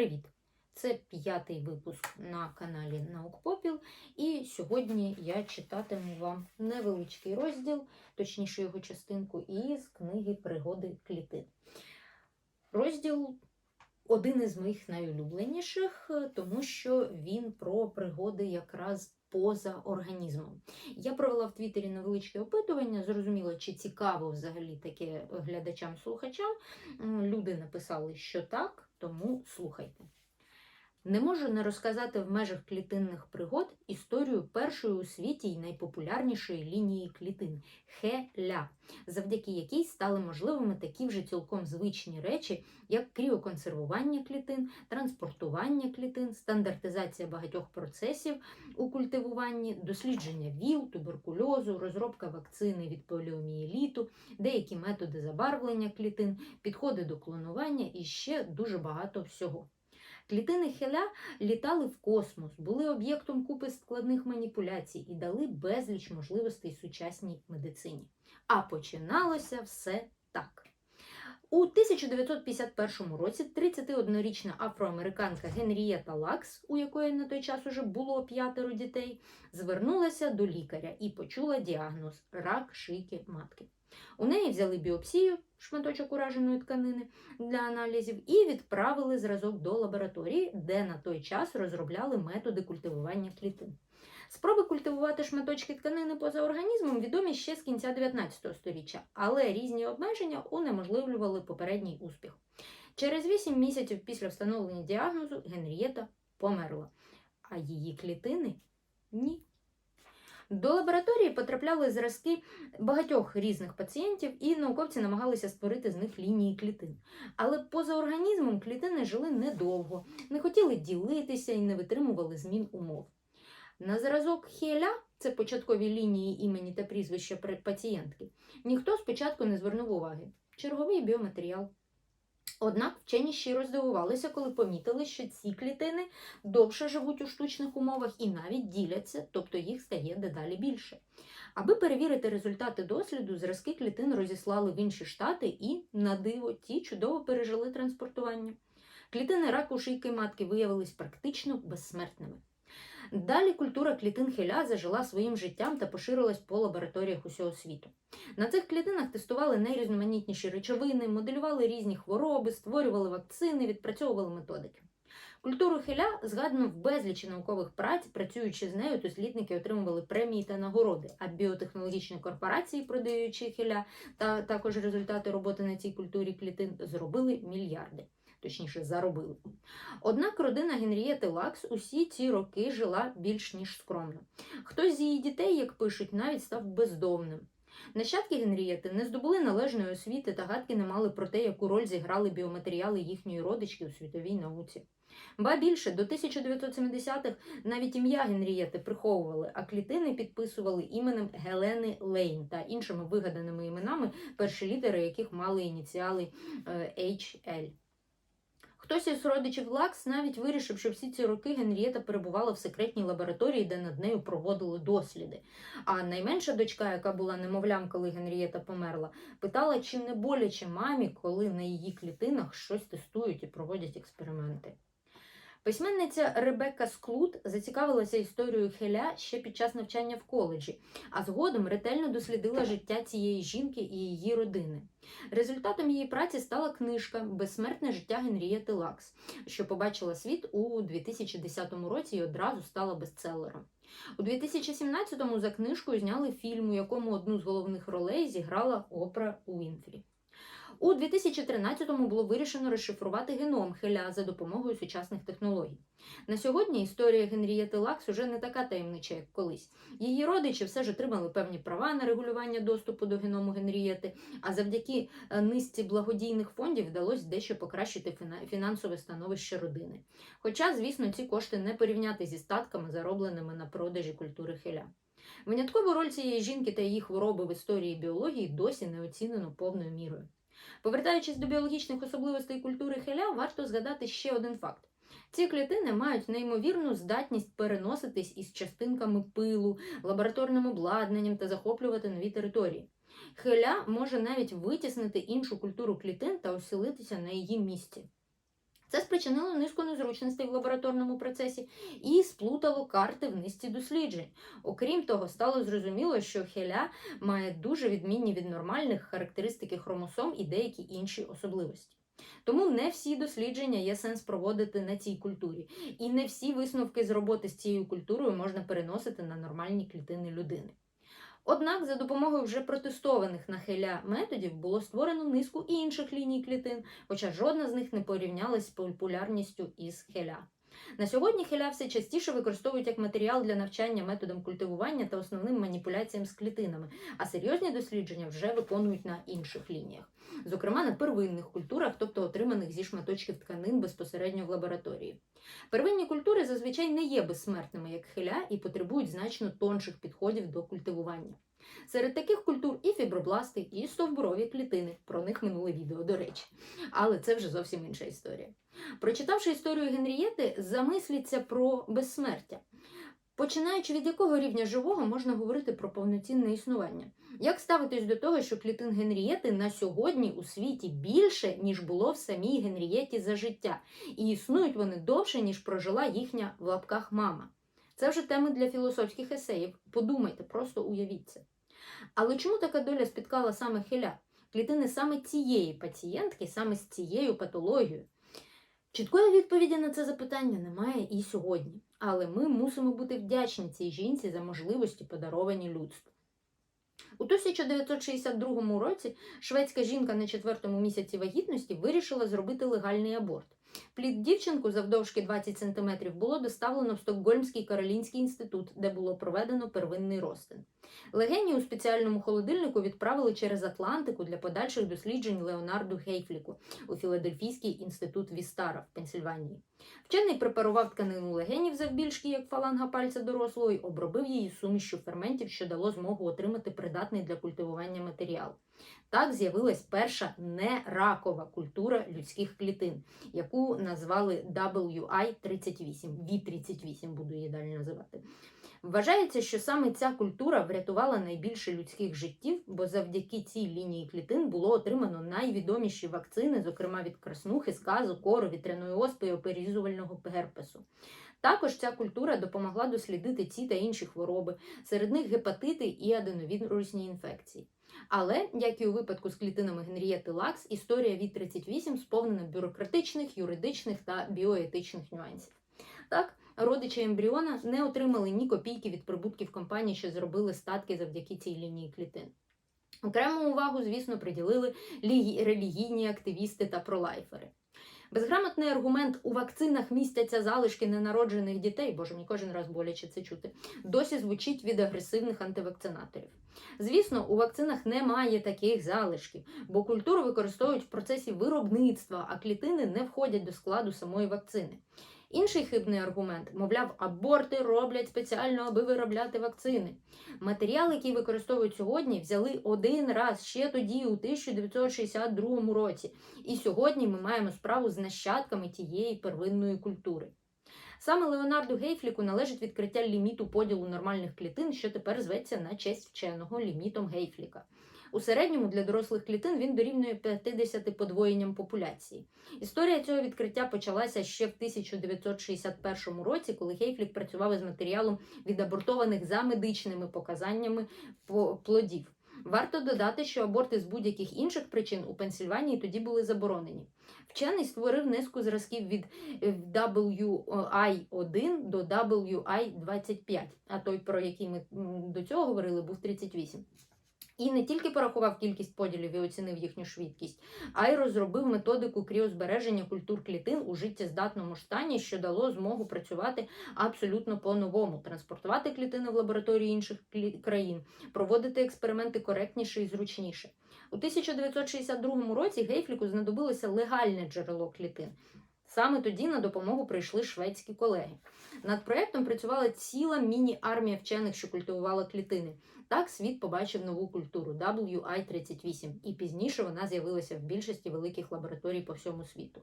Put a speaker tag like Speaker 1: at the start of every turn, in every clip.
Speaker 1: Привіт! Це п'ятий випуск на каналі Наукпопіл, і сьогодні я читатиму вам невеличкий розділ, точніше його частинку, із книги Пригоди клітин. Розділ один із моїх найулюбленіших, тому що він про пригоди якраз поза організмом. Я провела в Твіттері невеличке опитування, зрозуміла, чи цікаво взагалі таке глядачам-слухачам. Люди написали, що так, тому слухайте. Не можу не розказати в межах клітинних пригод історію першої у світі і найпопулярнішої лінії клітин Хе-ля, завдяки якій стали можливими такі вже цілком звичні речі, як кріоконсервування клітин, транспортування клітин, стандартизація багатьох процесів у культивуванні, дослідження ВІЛ, туберкульозу, розробка вакцини від поліомієліту, деякі методи забарвлення клітин, підходи до клонування і ще дуже багато всього. Клітини Хеля літали в космос, були об'єктом купи складних маніпуляцій і дали безліч можливостей сучасній медицині. А починалося все так. У 1951 році 31-річна афроамериканка Генрієта Лакс, у якої на той час уже було п'ятеро дітей, звернулася до лікаря і почула діагноз рак шийки матки. У неї взяли біопсію, шматочок ураженої тканини для аналізів, і відправили зразок до лабораторії, де на той час розробляли методи культивування клітин. Спроби культивувати шматочки тканини поза організмом відомі ще з кінця 19 століття, але різні обмеження унеможливлювали попередній успіх. Через 8 місяців після встановлення діагнозу Генрієта померла, а її клітини ні. До лабораторії потрапляли зразки багатьох різних пацієнтів, і науковці намагалися створити з них лінії клітин. Але поза організмом клітини жили недовго, не хотіли ділитися і не витримували змін умов. На зразок Хеля, це початкові лінії імені та прізвища пацієнтки, ніхто спочатку не звернув уваги. Черговий біоматеріал. Однак вчені щиро здивувалися, коли помітили, що ці клітини довше живуть у штучних умовах і навіть діляться, тобто їх стає дедалі більше. Аби перевірити результати досліду, зразки клітин розіслали в інші штати і, на диво, ті чудово пережили транспортування. Клітини раку шийки матки виявились практично безсмертними. Далі культура клітин хеля зажила своїм життям та поширилась по лабораторіях усього світу. На цих клітинах тестували найрізноманітніші речовини, моделювали різні хвороби, створювали вакцини, відпрацьовували методики. Культуру хеля згадано в безлічі наукових праць, працюючи з нею, дослідники отримували премії та нагороди, а біотехнологічні корпорації, продаючи хеля та також результати роботи на цій культурі клітин, зробили мільярди. Точніше, заробили. Однак родина Генрієти Лакс усі ці роки жила більш ніж скромно. Хтось з її дітей, як пишуть, навіть став бездомним. Нащадки Генрієти не здобули належної освіти та гадки не мали про те, яку роль зіграли біоматеріали їхньої родички у світовій науці. Ба більше, до 1970-х навіть ім'я Генрієти приховували, а клітини підписували іменем Гелени Лейн та іншими вигаданими іменами, перші літери яких мали ініціали е, HL. Хтось із родичів Лакс навіть вирішив, що всі ці роки Генрієта перебувала в секретній лабораторії, де над нею проводили досліди. А найменша дочка, яка була немовлям, коли Генрієта померла, питала, чи не боляче мамі, коли на її клітинах щось тестують і проводять експерименти. Письменниця Ребекка Склут зацікавилася історією Хеля ще під час навчання в коледжі, а згодом ретельно дослідила життя цієї жінки і її родини. Результатом її праці стала книжка Безсмертне життя Генрієти Лакс, що побачила світ у 2010 році і одразу стала бестселером. У 2017-му за книжкою зняли фільм, у якому одну з головних ролей зіграла Опра Уінфрі. У 2013-му було вирішено розшифрувати геном Хеля за допомогою сучасних технологій. На сьогодні історія Генрієти Лакс уже не така таємнича, як колись. Її родичі все ж отримали певні права на регулювання доступу до геному Генрієти, а завдяки е, низці благодійних фондів вдалося дещо покращити фінансове становище родини. Хоча, звісно, ці кошти не порівняти зі статками, заробленими на продажі культури Хеля. Виняткову роль цієї жінки та її хвороби в історії біології досі не оцінено повною мірою. Повертаючись до біологічних особливостей культури хеля, варто згадати ще один факт. Ці клітини мають неймовірну здатність переноситись із частинками пилу, лабораторним обладнанням та захоплювати нові території. Хеля може навіть витіснити іншу культуру клітин та оселитися на її місці. Це спричинило низку незручностей в лабораторному процесі і сплутало карти в низці досліджень. Окрім того, стало зрозуміло, що хеля має дуже відмінні від нормальних характеристики хромосом і деякі інші особливості. Тому не всі дослідження є сенс проводити на цій культурі, і не всі висновки з роботи з цією культурою можна переносити на нормальні клітини людини. Однак, за допомогою вже протестованих на хеля методів було створено низку інших ліній клітин, хоча жодна з них не порівнялась з популярністю із хеля. На сьогодні хеля все частіше використовують як матеріал для навчання методам культивування та основним маніпуляціям з клітинами, а серйозні дослідження вже виконують на інших лініях, зокрема на первинних культурах, тобто отриманих зі шматочків тканин безпосередньо в лабораторії. Первинні культури зазвичай не є безсмертними, як хиля, і потребують значно тонших підходів до культивування. Серед таких культур і фібробласти, і стовбурові клітини. Про них минуле відео, до речі. Але це вже зовсім інша історія. Прочитавши історію Генрієти, замисліться про безсмертя. Починаючи від якого рівня живого можна говорити про повноцінне існування? Як ставитись до того, що клітин Генрієти на сьогодні у світі більше, ніж було в самій Генрієті за життя, і існують вони довше, ніж прожила їхня в лапках мама? Це вже теми для філософських есеїв. Подумайте, просто уявіть це. Але чому така доля спіткала саме Хеля? Клітини саме цієї пацієнтки, саме з цією патологією? Чіткої відповіді на це запитання немає і сьогодні, але ми мусимо бути вдячні цій жінці за можливості, подаровані людству. У 1962 році шведська жінка на четвертому місяці вагітності вирішила зробити легальний аборт. Плід дівчинку завдовжки 20 см було доставлено в Стокгольмський Каролінський інститут, де було проведено первинний розтин. Легені у спеціальному холодильнику відправили через Атлантику для подальших досліджень Леонарду Гейфліку у Філадельфійський інститут Вістара в Пенсільванії. Вчений препарував тканину легенів завбільшки, як фаланга пальця дорослого, і обробив її сумішю ферментів, що дало змогу отримати придатний для культивування матеріал. Так з'явилась перша неракова культура людських клітин, яку назвали WI-38, V38 буду її далі називати. Вважається, що саме ця культура врятувала найбільше людських життів, бо завдяки цій лінії клітин було отримано найвідоміші вакцини, зокрема від краснухи, сказу, кору, вітряної оспи і оперізувального герпесу. Також ця культура допомогла дослідити ці та інші хвороби, серед них гепатити і аденовірусні інфекції. Але, як і у випадку з клітинами Генрієти Лакс, історія від 38 сповнена бюрократичних, юридичних та біоетичних нюансів. Так, родичі ембріона не отримали ні копійки від прибутків компаній, що зробили статки завдяки цій лінії клітин. Окрему увагу, звісно, приділили релігійні активісти та пролайфери. Безграмотний аргумент у вакцинах містяться залишки ненароджених дітей, боже, мені кожен раз боляче це чути, досі звучить від агресивних антивакцинаторів. Звісно, у вакцинах немає таких залишків, бо культуру використовують в процесі виробництва, а клітини не входять до складу самої вакцини. Інший хибний аргумент, мовляв, аборти роблять спеціально, аби виробляти вакцини. Матеріал, який використовують сьогодні, взяли один раз ще тоді, у 1962 році. І сьогодні ми маємо справу з нащадками тієї первинної культури. Саме Леонарду Гейфліку належить відкриття ліміту поділу нормальних клітин, що тепер зветься на честь вченого лімітом Гейфліка. У середньому для дорослих клітин він дорівнює 50 подвоєнням популяції. Історія цього відкриття почалася ще в 1961 році, коли Гейфлік працював із матеріалом від абортованих за медичними показаннями плодів. Варто додати, що аборти з будь-яких інших причин у Пенсільванії тоді були заборонені. Вчений створив низку зразків від WI1 до WI25, а той, про який ми до цього говорили, був 38. І не тільки порахував кількість поділів і оцінив їхню швидкість, а й розробив методику кріозбереження культур клітин у життєздатному стані, що дало змогу працювати абсолютно по-новому, транспортувати клітини в лабораторії інших країн, проводити експерименти коректніше і зручніше. У 1962 році Гейфліку знадобилося легальне джерело клітин. Саме тоді на допомогу прийшли шведські колеги. Над проєктом працювала ціла міні-армія вчених, що культивувала клітини. Так світ побачив нову культуру WI-38, і пізніше вона з'явилася в більшості великих лабораторій по всьому світу.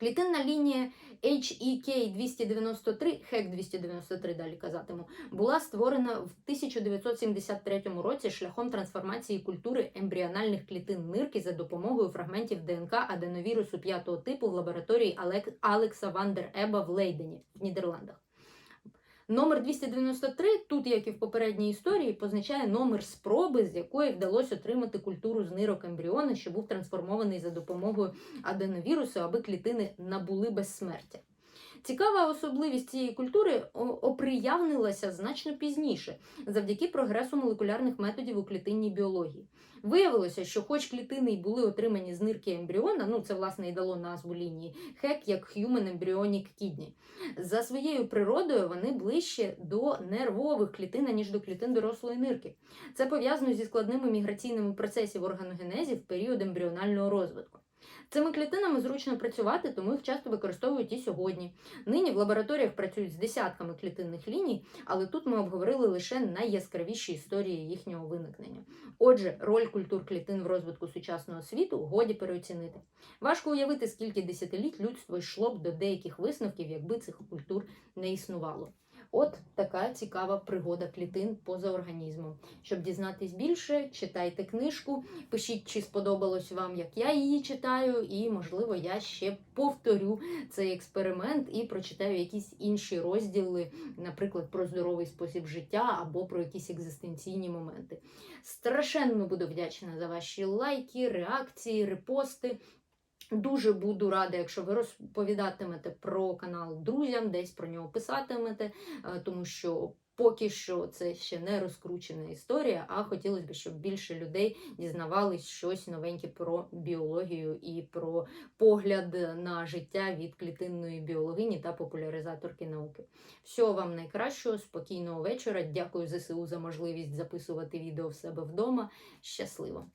Speaker 1: Клітинна лінія HEK 293, HEC 293 далі казатиму, була створена в 1973 році шляхом трансформації культури ембріональних клітин нирки за допомогою фрагментів ДНК аденовірусу п'ятого типу в лабораторії Алекса Вандер Еба в Лейдені в Нідерландах. Номер 293, тут, як і в попередній історії, позначає номер спроби, з якої вдалося отримати культуру з нирок ембріона, що був трансформований за допомогою аденовірусу, аби клітини набули безсмертя. Цікава особливість цієї культури оприявнилася значно пізніше, завдяки прогресу молекулярних методів у клітинній біології. Виявилося, що хоч клітини й були отримані з нирки ембріона, ну це власне і дало назву лінії хек як Human Embryonic Kidney, за своєю природою вони ближче до нервових клітин, ніж до клітин дорослої нирки. Це пов'язано зі складними міграційними процесів органогенезі в період ембріонального розвитку. Цими клітинами зручно працювати, тому їх часто використовують і сьогодні. Нині в лабораторіях працюють з десятками клітинних ліній, але тут ми обговорили лише найяскравіші історії їхнього виникнення. Отже, роль культур клітин в розвитку сучасного світу годі переоцінити. Важко уявити, скільки десятиліть людство йшло б до деяких висновків, якби цих культур не існувало. От така цікава пригода клітин поза організмом. Щоб дізнатись більше, читайте книжку, пишіть, чи сподобалось вам, як я її читаю, і, можливо, я ще повторю цей експеримент і прочитаю якісь інші розділи, наприклад, про здоровий спосіб життя або про якісь екзистенційні моменти. Страшенно буду вдячна за ваші лайки, реакції, репости. Дуже буду рада, якщо ви розповідатимете про канал друзям, десь про нього писатимете, е, тому що поки що це ще не розкручена історія, а хотілося б, щоб більше людей дізнавались щось новеньке про біологію і про погляд на життя від клітинної біологині та популяризаторки науки. Всього вам найкращого, спокійного вечора. Дякую ЗСУ за можливість записувати відео в себе вдома. Щасливо!